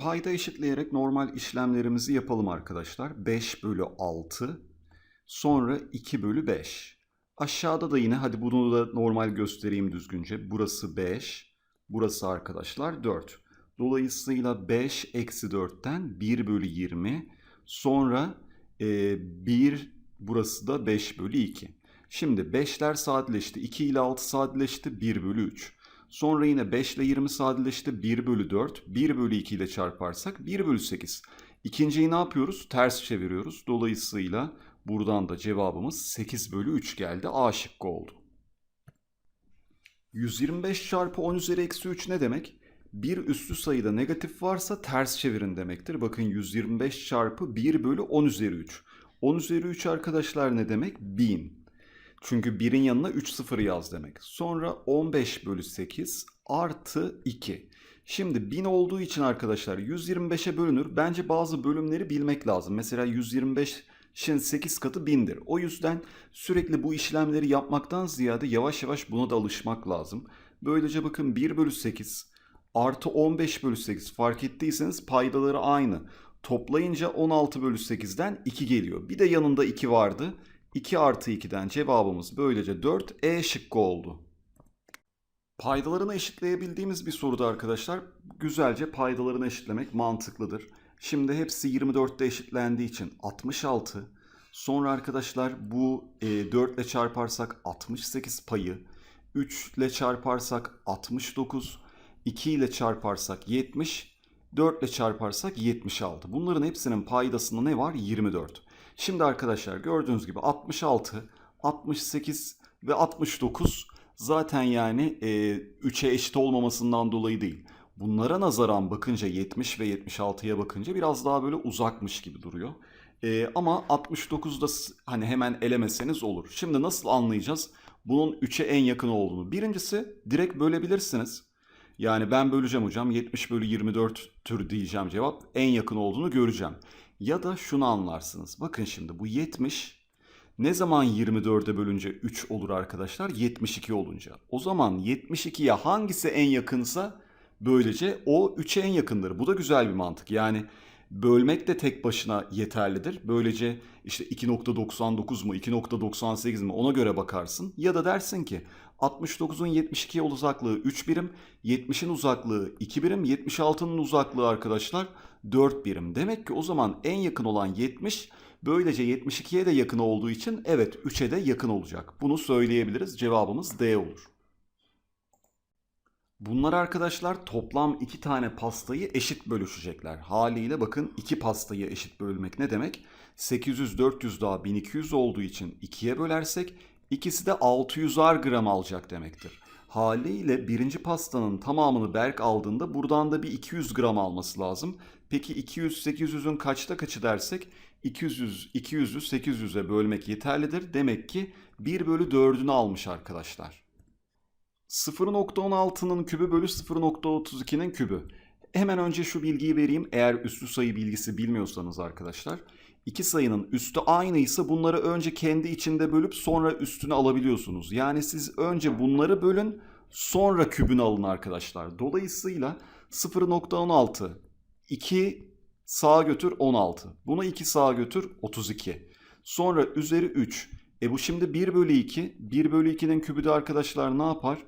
Payda eşitleyerek normal işlemlerimizi yapalım arkadaşlar. 5 bölü 6 sonra 2 bölü 5. Aşağıda da yine hadi bunu da normal göstereyim düzgünce. Burası 5, burası arkadaşlar 4. Dolayısıyla 5 eksi 4'ten 1 bölü 20 sonra e, 1 burası da 5 bölü 2. Şimdi 5'ler sadeleşti. 2 ile 6 sadeleşti. 1 bölü 3. Sonra yine 5 ile 20 sadeleşti. 1 bölü 4. 1 bölü 2 ile çarparsak 1 bölü 8. İkinciyi ne yapıyoruz? Ters çeviriyoruz. Dolayısıyla buradan da cevabımız 8 bölü 3 geldi. A şıkkı oldu. 125 çarpı 10 üzeri eksi 3 ne demek? Bir üslü sayıda negatif varsa ters çevirin demektir. Bakın 125 çarpı 1 bölü 10 üzeri 3. 10 üzeri 3 arkadaşlar ne demek? 1000. Çünkü 1'in yanına 3 sıfır yaz demek. Sonra 15 bölü 8 artı 2. Şimdi 1000 olduğu için arkadaşlar 125'e bölünür. Bence bazı bölümleri bilmek lazım. Mesela 125'in 8 katı 1000'dir. O yüzden sürekli bu işlemleri yapmaktan ziyade yavaş yavaş buna da alışmak lazım. Böylece bakın 1 bölü 8 artı 15 bölü 8 fark ettiyseniz paydaları aynı. Toplayınca 16 bölü 8'den 2 geliyor. Bir de yanında 2 vardı. 2 artı 2'den cevabımız böylece 4 E şıkkı oldu. Paydalarını eşitleyebildiğimiz bir soruda arkadaşlar güzelce paydalarını eşitlemek mantıklıdır. Şimdi hepsi 24'te eşitlendiği için 66. Sonra arkadaşlar bu e, 4 ile çarparsak 68 payı. 3 ile çarparsak 69. 2 ile çarparsak 70. 4 ile çarparsak 76. Bunların hepsinin paydasında ne var? 24. Şimdi arkadaşlar gördüğünüz gibi 66, 68 ve 69 zaten yani e, 3'e eşit olmamasından dolayı değil. Bunlara nazaran bakınca 70 ve 76'ya bakınca biraz daha böyle uzakmış gibi duruyor. E, ama 69'da s- hani hemen elemeseniz olur. Şimdi nasıl anlayacağız bunun 3'e en yakın olduğunu? Birincisi direkt bölebilirsiniz. Yani ben böleceğim hocam 70 bölü 24 tür diyeceğim cevap en yakın olduğunu göreceğim. Ya da şunu anlarsınız. Bakın şimdi bu 70 ne zaman 24'e bölünce 3 olur arkadaşlar? 72 olunca. O zaman 72'ye hangisi en yakınsa böylece o 3'e en yakındır. Bu da güzel bir mantık. Yani bölmek de tek başına yeterlidir. Böylece işte 2.99 mu 2.98 mi ona göre bakarsın. Ya da dersin ki 69'un 72'ye uzaklığı 3 birim, 70'in uzaklığı 2 birim, 76'nın uzaklığı arkadaşlar 4 birim. Demek ki o zaman en yakın olan 70, böylece 72'ye de yakın olduğu için evet 3'e de yakın olacak. Bunu söyleyebiliriz. Cevabımız D olur. Bunlar arkadaşlar toplam iki tane pastayı eşit bölüşecekler. Haliyle bakın iki pastayı eşit bölmek ne demek? 800 400 daha 1200 olduğu için ikiye bölersek ikisi de 600'ar gram alacak demektir. Haliyle birinci pastanın tamamını Berk aldığında buradan da bir 200 gram alması lazım. Peki 200 800'ün kaçta kaçı dersek 200 200'ü 800'e bölmek yeterlidir. Demek ki 1 bölü 4'ünü almış arkadaşlar. 0.16'nın kübü bölü 0.32'nin kübü. Hemen önce şu bilgiyi vereyim eğer üslü sayı bilgisi bilmiyorsanız arkadaşlar. İki sayının üstü aynıysa bunları önce kendi içinde bölüp sonra üstünü alabiliyorsunuz. Yani siz önce bunları bölün sonra kübünü alın arkadaşlar. Dolayısıyla 0.16 2 sağa götür 16. Bunu 2 sağa götür 32. Sonra üzeri 3. E bu şimdi 1 bölü 2. 1 bölü 2'nin kübü de arkadaşlar ne yapar?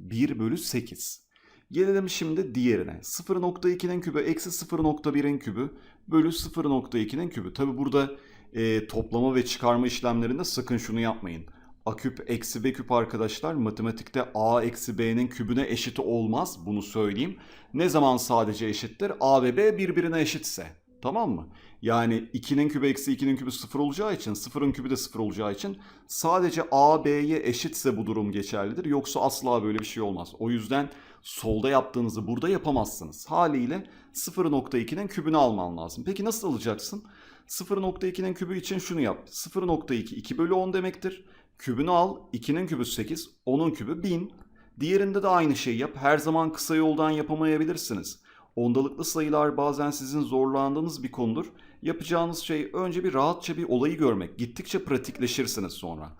1 bölü 8. Gelelim şimdi diğerine. 0.2'nin kübü eksi 0.1'in kübü bölü 0.2'nin kübü. Tabi burada e, toplama ve çıkarma işlemlerinde sakın şunu yapmayın. A küp eksi B küp arkadaşlar matematikte A eksi B'nin kübüne eşit olmaz. Bunu söyleyeyim. Ne zaman sadece eşittir? A ve B birbirine eşitse. Tamam mı? Yani 2'nin kübü eksi 2'nin kübü 0 olacağı için 0'ın kübü de 0 olacağı için sadece A B'ye eşitse bu durum geçerlidir. Yoksa asla böyle bir şey olmaz. O yüzden solda yaptığınızı burada yapamazsınız. Haliyle 0.2'nin kübünü alman lazım. Peki nasıl alacaksın? 0.2'nin kübü için şunu yap. 0.2 2 bölü 10 demektir. Kübünü al. 2'nin kübü 8. 10'un kübü 1000. Diğerinde de aynı şeyi yap. Her zaman kısa yoldan yapamayabilirsiniz. Ondalıklı sayılar bazen sizin zorlandığınız bir konudur. Yapacağınız şey önce bir rahatça bir olayı görmek. Gittikçe pratikleşirsiniz sonra.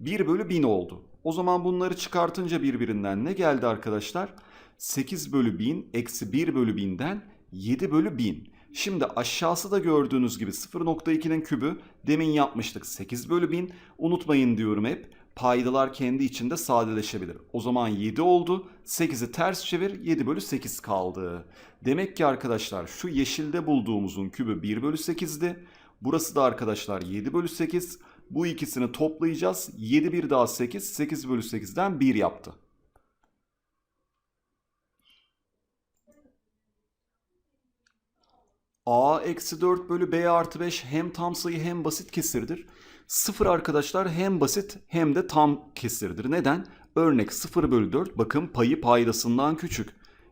1 bölü 1000 oldu. O zaman bunları çıkartınca birbirinden ne geldi arkadaşlar? 8 bölü 1000 eksi 1 bölü 1000'den 7 bölü 1000. Şimdi aşağısı da gördüğünüz gibi 0.2'nin kübü demin yapmıştık 8 bölü 1000. Unutmayın diyorum hep paydalar kendi içinde sadeleşebilir. O zaman 7 oldu. 8'i ters çevir 7 bölü 8 kaldı. Demek ki arkadaşlar şu yeşilde bulduğumuzun kübü 1 bölü 8'di. Burası da arkadaşlar 7 bölü 8. Bu ikisini toplayacağız. 7 bir daha 8. 8 bölü 8'den 1 yaptı. A eksi 4 bölü B artı 5 hem tam sayı hem basit kesirdir. 0 arkadaşlar hem basit hem de tam kesirdir. Neden? Örnek 0 bölü 4 bakın payı paydasından küçük.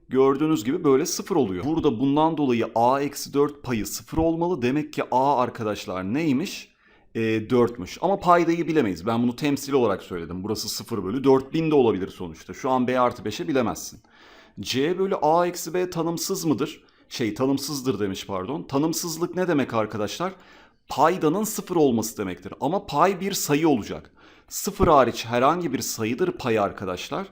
Gördüğünüz gibi böyle 0 oluyor. Burada bundan dolayı A eksi 4 payı 0 olmalı. Demek ki A arkadaşlar neymiş? E, 4'müş. Ama paydayı bilemeyiz. Ben bunu temsil olarak söyledim. Burası 0 bölü 4000 de olabilir sonuçta. Şu an B artı 5'e bilemezsin. C bölü A eksi B tanımsız mıdır? Şey tanımsızdır demiş pardon. Tanımsızlık ne demek arkadaşlar? Paydanın sıfır olması demektir. Ama pay bir sayı olacak. Sıfır hariç herhangi bir sayıdır pay arkadaşlar.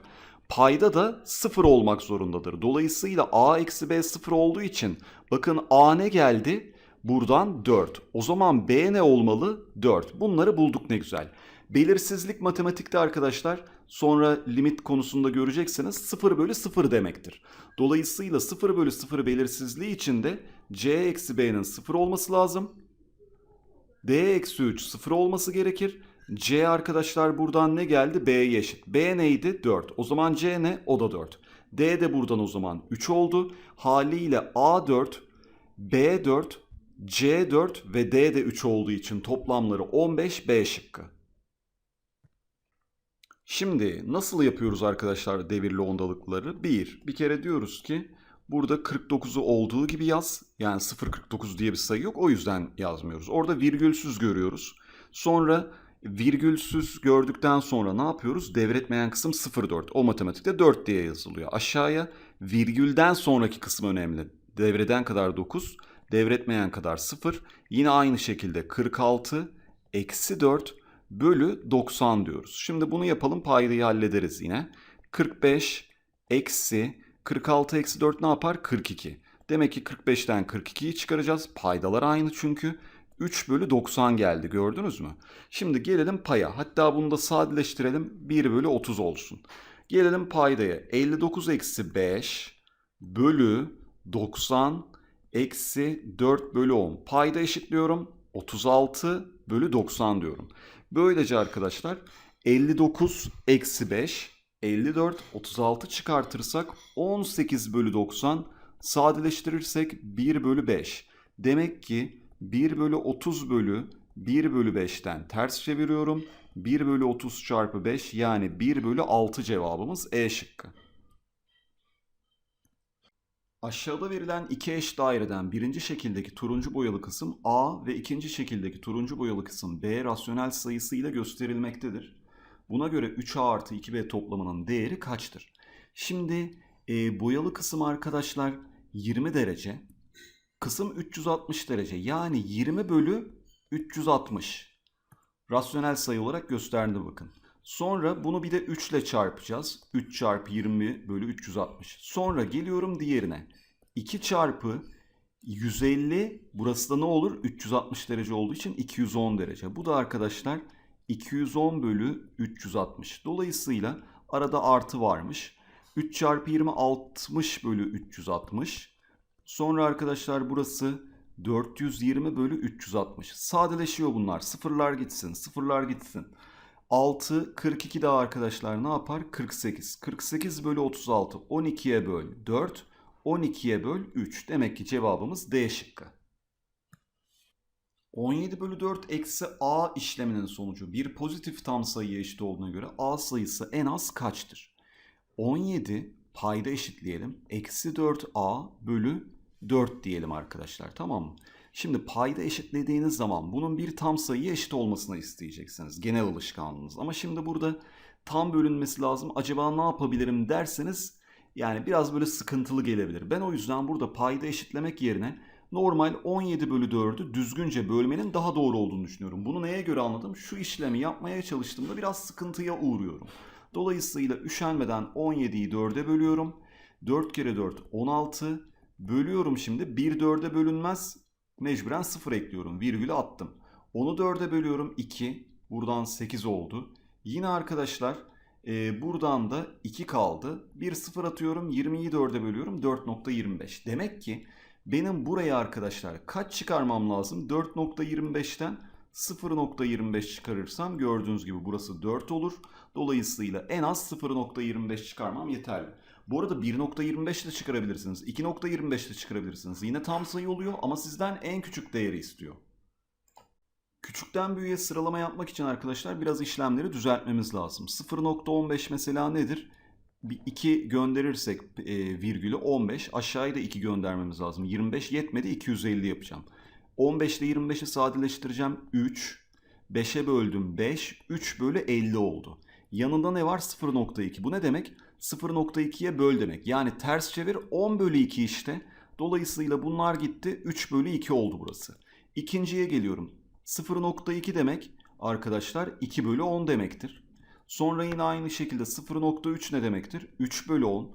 Payda da sıfır olmak zorundadır. Dolayısıyla a eksi b sıfır olduğu için bakın a ne geldi? Buradan 4. O zaman b ne olmalı? 4. Bunları bulduk ne güzel. Belirsizlik matematikte arkadaşlar sonra limit konusunda göreceksiniz 0 bölü 0 demektir. Dolayısıyla 0 bölü 0 belirsizliği içinde c eksi b'nin 0 olması lazım. D eksi 3 0 olması gerekir. c arkadaşlar buradan ne geldi? b'ye eşit. b neydi? 4. O zaman c ne? O da 4. d de buradan o zaman 3 oldu. Haliyle a4, b4, c4 ve d de 3 olduğu için toplamları 15 b şıkkı. Şimdi nasıl yapıyoruz arkadaşlar devirli ondalıkları? Bir, bir kere diyoruz ki burada 49'u olduğu gibi yaz. Yani 0.49 diye bir sayı yok o yüzden yazmıyoruz. Orada virgülsüz görüyoruz. Sonra virgülsüz gördükten sonra ne yapıyoruz? Devretmeyen kısım 0.4. O matematikte 4 diye yazılıyor. Aşağıya virgülden sonraki kısım önemli. Devreden kadar 9, devretmeyen kadar 0. Yine aynı şekilde 46 eksi 4 bölü 90 diyoruz. Şimdi bunu yapalım paydayı hallederiz yine. 45 eksi 46 eksi 4 ne yapar? 42. Demek ki 45'ten 42'yi çıkaracağız. Paydalar aynı çünkü. 3 bölü 90 geldi gördünüz mü? Şimdi gelelim paya. Hatta bunu da sadeleştirelim. 1 bölü 30 olsun. Gelelim paydaya. 59 eksi 5 bölü 90 eksi 4 bölü 10. Payda eşitliyorum. 36 bölü 90 diyorum. Böylece arkadaşlar 59 eksi 5 54 36 çıkartırsak 18 bölü 90 sadeleştirirsek 1 bölü 5. Demek ki 1 bölü 30 bölü 1 bölü 5'ten ters çeviriyorum. 1 bölü 30 çarpı 5 yani 1 bölü 6 cevabımız E şıkkı. Aşağıda verilen iki eş daireden birinci şekildeki turuncu boyalı kısım A ve ikinci şekildeki turuncu boyalı kısım B rasyonel sayısı ile gösterilmektedir. Buna göre 3A artı 2B toplamının değeri kaçtır? Şimdi e, boyalı kısım arkadaşlar 20 derece. Kısım 360 derece. Yani 20 bölü 360. Rasyonel sayı olarak gösterdi bakın. Sonra bunu bir de 3 ile çarpacağız. 3 çarpı 20 bölü 360. Sonra geliyorum diğerine. 2 çarpı 150 burası da ne olur? 360 derece olduğu için 210 derece. Bu da arkadaşlar 210 bölü 360. Dolayısıyla arada artı varmış. 3 çarpı 20 60 bölü 360. Sonra arkadaşlar burası 420 bölü 360. Sadeleşiyor bunlar. Sıfırlar gitsin, sıfırlar gitsin. 6, 42 daha arkadaşlar ne yapar? 48. 48 bölü 36, 12'ye böl 4, 12'ye böl 3. Demek ki cevabımız D şıkkı. 17 bölü 4 eksi A işleminin sonucu bir pozitif tam sayıya eşit olduğuna göre A sayısı en az kaçtır? 17 payda eşitleyelim. Eksi 4A bölü 4 diyelim arkadaşlar tamam mı? Şimdi payda eşitlediğiniz zaman bunun bir tam sayıya eşit olmasını isteyeceksiniz. Genel alışkanlığınız. Ama şimdi burada tam bölünmesi lazım. Acaba ne yapabilirim derseniz yani biraz böyle sıkıntılı gelebilir. Ben o yüzden burada payda eşitlemek yerine normal 17 bölü 4'ü düzgünce bölmenin daha doğru olduğunu düşünüyorum. Bunu neye göre anladım? Şu işlemi yapmaya çalıştığımda biraz sıkıntıya uğruyorum. Dolayısıyla üşenmeden 17'yi 4'e bölüyorum. 4 kere 4 16. Bölüyorum şimdi. 1 4'e bölünmez. Mecburen 0 ekliyorum. Virgülü attım. Onu 4'e bölüyorum 2. Buradan 8 oldu. Yine arkadaşlar e, buradan da 2 kaldı. Bir 0 atıyorum. 20'yi 4'e bölüyorum. 4.25. Demek ki benim buraya arkadaşlar kaç çıkarmam lazım? 4.25'ten 0.25 çıkarırsam gördüğünüz gibi burası 4 olur. Dolayısıyla en az 0.25 çıkarmam yeterli. Bu arada 1.25 de çıkarabilirsiniz. 2.25 de çıkarabilirsiniz. Yine tam sayı oluyor ama sizden en küçük değeri istiyor. Küçükten büyüğe sıralama yapmak için arkadaşlar biraz işlemleri düzeltmemiz lazım. 0.15 mesela nedir? Bir 2 gönderirsek e, virgülü 15 aşağıya da 2 göndermemiz lazım. 25 yetmedi 250 yapacağım. 15 ile 25'i sadeleştireceğim 3. 5'e böldüm 5. 3 bölü 50 oldu. Yanında ne var? 0.2. Bu ne demek? 0.2'ye böl demek. Yani ters çevir 10 bölü 2 işte. Dolayısıyla bunlar gitti. 3 bölü 2 oldu burası. İkinciye geliyorum. 0.2 demek arkadaşlar 2 bölü 10 demektir. Sonra yine aynı şekilde 0.3 ne demektir? 3 bölü 10.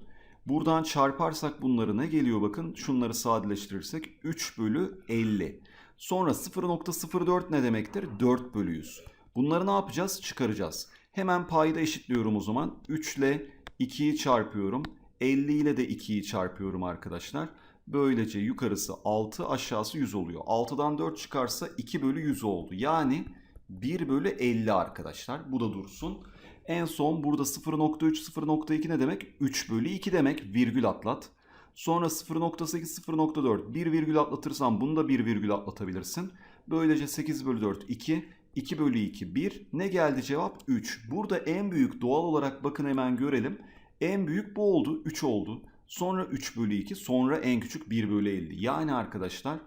Buradan çarparsak bunları ne geliyor bakın. Şunları sadeleştirirsek 3 bölü 50. Sonra 0.04 ne demektir? 4 bölü 100. Bunları ne yapacağız? Çıkaracağız. Hemen payda eşitliyorum o zaman. 3 ile 2'yi çarpıyorum. 50 ile de 2'yi çarpıyorum arkadaşlar. Böylece yukarısı 6 aşağısı 100 oluyor. 6'dan 4 çıkarsa 2 bölü 100 oldu. Yani 1 bölü 50 arkadaşlar. Bu da dursun. En son burada 0.3 0.2 ne demek? 3 bölü 2 demek. Virgül atlat. Sonra 0.8 0.4 bir virgül atlatırsan bunu da bir virgül atlatabilirsin. Böylece 8 bölü 4 2. 2 bölü 2 1. Ne geldi cevap? 3. Burada en büyük doğal olarak bakın hemen görelim. En büyük bu oldu. 3 oldu. Sonra 3 bölü 2. Sonra en küçük 1 bölü 50. Yani arkadaşlar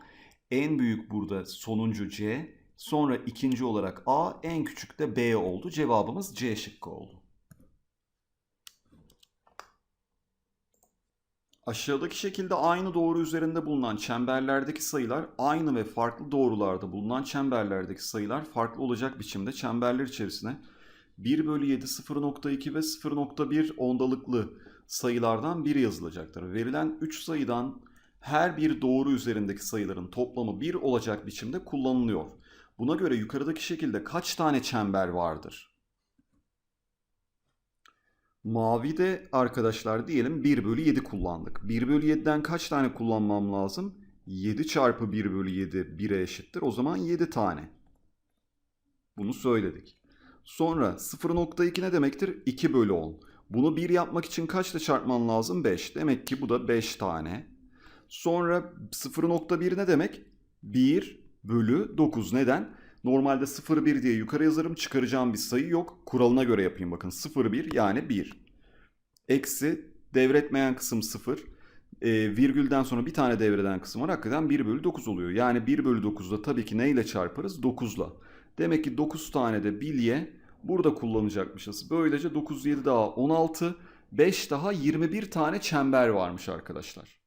en büyük burada sonuncu C. Sonra ikinci olarak A. En küçük de B oldu. Cevabımız C şıkkı oldu. Aşağıdaki şekilde aynı doğru üzerinde bulunan çemberlerdeki sayılar aynı ve farklı doğrularda bulunan çemberlerdeki sayılar farklı olacak biçimde çemberler içerisine 1 bölü 7 0.2 ve 0.1 ondalıklı sayılardan biri yazılacaktır. Verilen 3 sayıdan her bir doğru üzerindeki sayıların toplamı 1 olacak biçimde kullanılıyor. Buna göre yukarıdaki şekilde kaç tane çember vardır? Mavide arkadaşlar diyelim 1 bölü 7 kullandık. 1 bölü 7'den kaç tane kullanmam lazım? 7 çarpı 1 bölü 7 1'e eşittir. O zaman 7 tane. Bunu söyledik. Sonra 0.2 ne demektir? 2 bölü 10. Bunu 1 yapmak için kaçla çarpman lazım? 5. Demek ki bu da 5 tane. Sonra 0.1 ne demek? 1 bölü 9. Neden? Normalde 0,1 diye yukarı yazarım. Çıkaracağım bir sayı yok. Kuralına göre yapayım bakın. 0,1 yani 1. Eksi devretmeyen kısım 0. E, virgülden sonra bir tane devreden kısım var. Hakikaten 1 bölü 9 oluyor. Yani 1 bölü 9'da tabii ki neyle çarparız? 9'la. Demek ki 9 tane de bilye burada kullanacakmışız. Böylece 9, 7 daha 16, 5 daha 21 tane çember varmış arkadaşlar.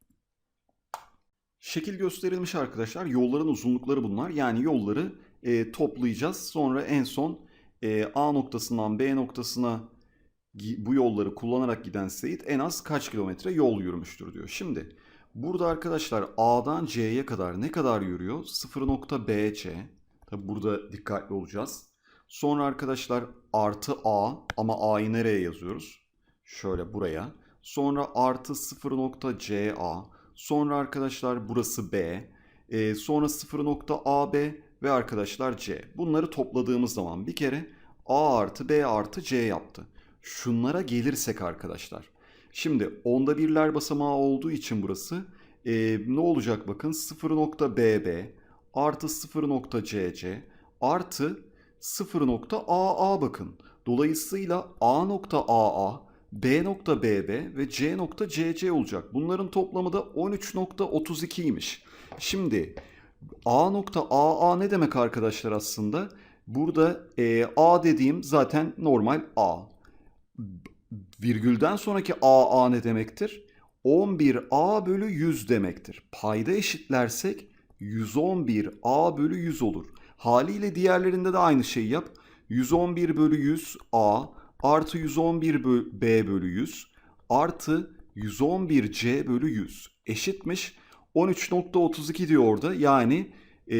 Şekil gösterilmiş arkadaşlar. Yolların uzunlukları bunlar. Yani yolları e, toplayacağız. Sonra en son e, A noktasından B noktasına bu yolları kullanarak giden Seyit en az kaç kilometre yol yürümüştür diyor. Şimdi burada arkadaşlar A'dan C'ye kadar ne kadar yürüyor? 0.BC. Tabi burada dikkatli olacağız. Sonra arkadaşlar artı A ama A'yı nereye yazıyoruz? Şöyle buraya. Sonra artı 0.CA. Sonra arkadaşlar burası B. E, sonra 0.AB ve arkadaşlar C. Bunları topladığımız zaman bir kere A artı B artı C yaptı. Şunlara gelirsek arkadaşlar. Şimdi onda birler basamağı olduğu için burası e, ne olacak bakın 0.BB artı 0.CC artı 0.AA bakın. Dolayısıyla A.AA, B.BB ve C.CC olacak. Bunların toplamı da 13.32'ymiş. Şimdi A.AA ne demek arkadaşlar aslında? Burada e, A dediğim zaten normal A. Virgülden sonraki AA ne demektir? 11A bölü 100 demektir. Payda eşitlersek 111A bölü 100 olur. Haliyle diğerlerinde de aynı şeyi yap. 111 bölü 100 A artı 111 B bölü 100 artı 111C bölü 100 eşitmiş. 13.32 diyor orada. Yani e,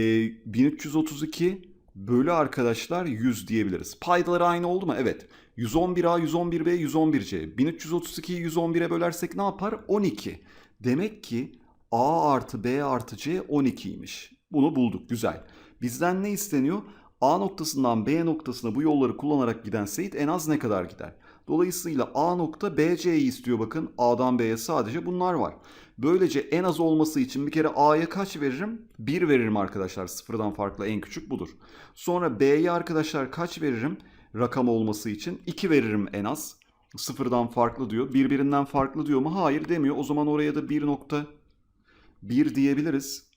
1332 bölü arkadaşlar 100 diyebiliriz. Paydaları aynı oldu mu? Evet. 111A, 111B, 111C. 1332'yi 111'e bölersek ne yapar? 12. Demek ki A artı B artı C 12'ymiş. Bunu bulduk. Güzel. Bizden ne isteniyor? A noktasından B noktasına bu yolları kullanarak giden Seyit en az ne kadar gider? Dolayısıyla A nokta BC'yi istiyor bakın. A'dan B'ye sadece bunlar var. Böylece en az olması için bir kere A'ya kaç veririm? 1 veririm arkadaşlar. Sıfırdan farklı en küçük budur. Sonra B'ye arkadaşlar kaç veririm? Rakam olması için 2 veririm en az. Sıfırdan farklı diyor. Birbirinden farklı diyor mu? Hayır demiyor. O zaman oraya da 1.1 diyebiliriz.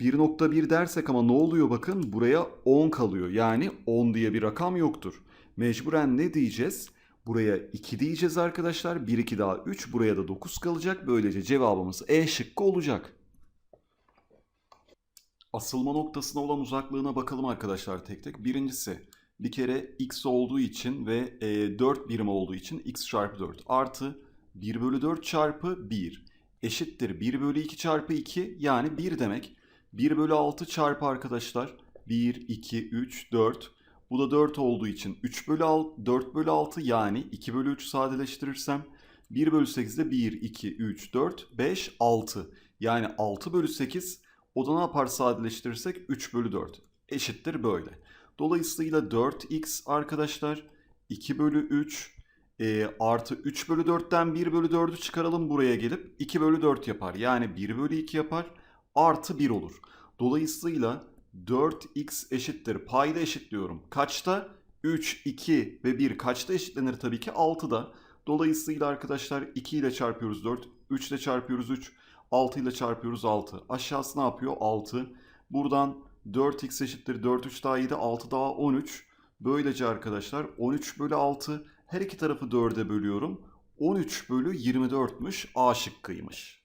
1.1 dersek ama ne oluyor bakın buraya 10 kalıyor. Yani 10 diye bir rakam yoktur. Mecburen ne diyeceğiz? Buraya 2 diyeceğiz arkadaşlar. 1 2 daha 3 buraya da 9 kalacak. Böylece cevabımız E şıkkı olacak. Asılma noktasına olan uzaklığına bakalım arkadaşlar tek tek. Birincisi bir kere x olduğu için ve e, 4 birim olduğu için x çarpı 4 artı 1 bölü 4 çarpı 1 eşittir 1 bölü 2 çarpı 2 yani 1 demek. 1 bölü 6 çarpı arkadaşlar 1, 2, 3, 4. Bu da 4 olduğu için 3 bölü 6, 4 bölü 6 yani 2 bölü 3 sadeleştirirsem 1 bölü 8'de 1, 2, 3, 4, 5, 6. Yani 6 bölü 8 o da ne yapar sadeleştirirsek 3 bölü 4 eşittir böyle. Dolayısıyla 4x arkadaşlar 2 bölü 3 e, artı 3 bölü 4'ten 1 bölü 4'ü çıkaralım buraya gelip 2 bölü 4 yapar. Yani 1 bölü 2 yapar artı 1 olur. Dolayısıyla 4x eşittir. Payda eşitliyorum. Kaçta? 3, 2 ve 1 kaçta eşitlenir tabii ki? 6'da. Dolayısıyla arkadaşlar 2 ile çarpıyoruz 4, 3 ile çarpıyoruz 3, 6 ile çarpıyoruz 6. Aşağısı ne yapıyor? 6. Buradan 4x eşittir 4, 3 daha 7, 6 daha 13. Böylece arkadaşlar 13 bölü 6 her iki tarafı 4'e bölüyorum. 13 bölü 24'müş A şıkkıymış.